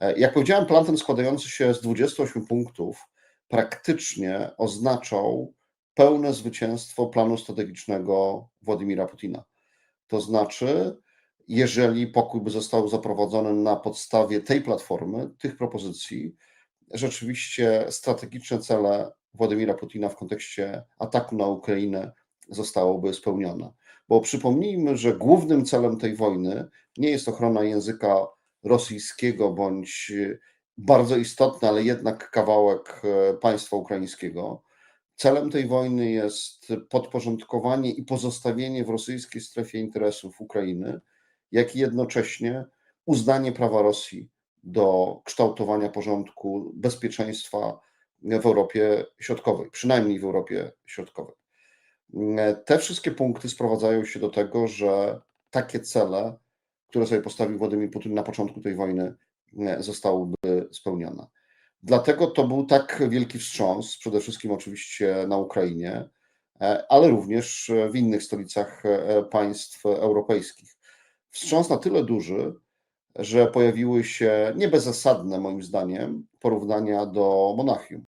E, Jak powiedziałem, plan ten składający się z 28 punktów praktycznie oznaczał pełne zwycięstwo planu strategicznego Władimira Putina. To znaczy, jeżeli pokój by został zaprowadzony na podstawie tej platformy, tych propozycji, rzeczywiście strategiczne cele Władimira Putina w kontekście ataku na Ukrainę zostałoby spełnione. Bo przypomnijmy, że głównym celem tej wojny nie jest ochrona języka rosyjskiego bądź bardzo istotny, ale jednak kawałek e, państwa ukraińskiego. Celem tej wojny jest podporządkowanie i pozostawienie w rosyjskiej strefie interesów Ukrainy, jak i jednocześnie uznanie prawa Rosji do kształtowania porządku bezpieczeństwa w Europie Środkowej, przynajmniej w Europie Środkowej. Te wszystkie punkty sprowadzają się do tego, że takie cele, które sobie postawił Władimir Putin na początku tej wojny, zostałyby spełnione. Dlatego to był tak wielki wstrząs, przede wszystkim oczywiście na Ukrainie, ale również w innych stolicach państw europejskich. Wstrząs na tyle duży, że pojawiły się nie bezzasadne, moim zdaniem, porównania do Monachium.